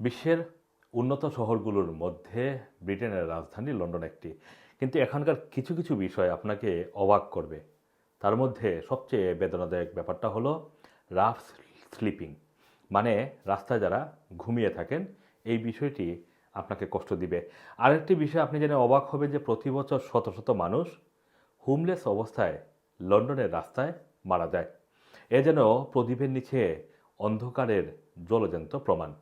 বিশ্বের উন্নত শহরগুলোর মধ্যে ব্রিটেনের রাজধানী লন্ডন একটি। কিন্তু এখানকার কিছু কিছু বিষয় আপনাকে অবাক করবে। তার মধ্যে সবচেয়ে বেদনাদায়ক ব্যাপারটা হলো রাফ স্লিপিং। মানে রাস্তায় যারা ঘুমিয়ে থাকেন, এই বিষয়টি আপনাকে কষ্ট দিবে। আরেকটি বিষয় আপনি জেনে অবাক হবেন যে প্রতি বছর শত শত মানুষ হোমলেস অবস্থায় লন্ডনের রাস্তায় মারা যায়। এ যেন প্রদীপের নিচে অন্ধকারের জলজন্ত প্রমাণ।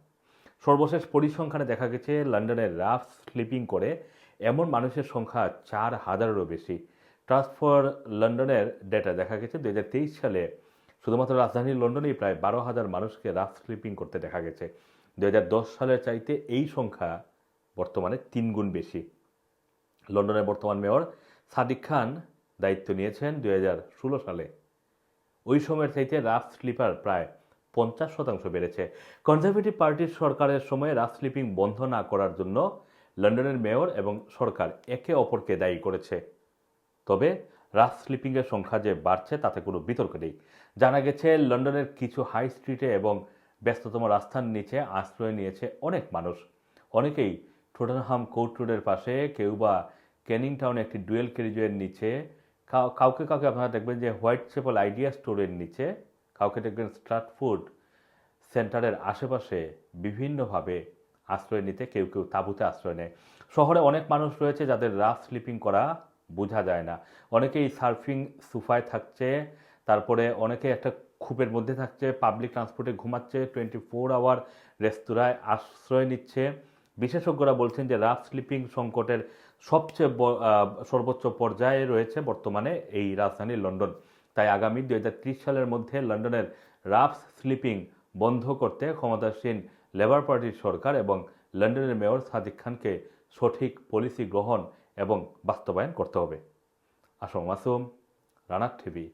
সর্বশেষ পরিসংখ্যানে দেখা গেছে লন্ডনের রাফ স্লিপিং করে এমন মানুষের সংখ্যা চার হাজারেরও বেশি। ট্রান্সফার লন্ডনের ডেটা দেখা গেছে দু হাজার তেইশ সালে শুধুমাত্র রাজধানী লন্ডনেই প্রায় বারো হাজার মানুষকে রাফ স্লিপিং করতে দেখা গেছে। দু হাজার দশ সালের চাইতে এই সংখ্যা বর্তমানে তিন গুণ বেশি। লন্ডনের বর্তমান মেয়র সাদিক খান দায়িত্ব নিয়েছেন দু হাজার ষোলো সালে। ওই সময়ের চাইতে রাফ স্লিপার প্রায় পঞ্চাশ শতাংশ বেড়েছে। কনজারভেটিভ পার্টির সরকারের সময়ে রাফ স্লিপিং বন্ধ না করার জন্য লন্ডনের মেয়র এবং সরকার একে অপরকে দায়ী করেছে। তবে রাফ স্লিপিংয়ের সংখ্যা যে বাড়ছে তাতে কোনো বিতর্ক নেই। জানা গেছে, লন্ডনের কিছু হাই স্ট্রিটে এবং ব্যস্ততম রাস্তার নিচে আশ্রয় নিয়েছে অনেক মানুষ। অনেকেই টোটেনহাম কোর্ট রোডের পাশে, কেউ বা ক্যানিং টাউনে একটি ডুয়েল ক্যারিজয়ের নিচে, কাউ- কাউকে কাউকে আপনারা দেখবেন যে হোয়াইট চেপল আইডিয়া স্টোরের নিচে, কাউকে দেখবেন স্ট্রাটফুড সেন্টারের আশেপাশে বিভিন্নভাবে আশ্রয় নিতে, কেউ কেউ তাঁবুতে আশ্রয় নেয়। শহরে অনেক মানুষ রয়েছে যাদের রাফ স্লিপিং করা বোঝা যায় না। অনেকেই সার্ফিং সুফায় থাকছে, তারপরে অনেকে একটা খুপের মধ্যে থাকছে, পাবলিক ট্রান্সপোর্টে ঘুমাচ্ছে, টোয়েন্টি ফোর আওয়ার রেস্তোরাঁয় আশ্রয় নিচ্ছে। বিশেষজ্ঞরা বলছেন যে রাফ স্লিপিং সংকটের সবচেয়ে সর্বোচ্চ পর্যায়ে রয়েছে বর্তমানে এই রাজধানী লন্ডন। তাই আগামী দু হাজার ত্রিশ সালের মধ্যে লন্ডনের রাফ স্লিপিং বন্ধ করতে ক্ষমতাসীন লেবার পার্টির সরকার এবং লন্ডনের মেয়র সাদিক খানকে সঠিক পলিসি গ্রহণ এবং বাস্তবায়ন করতে হবে। আসম মাসুম, রানার টিভি।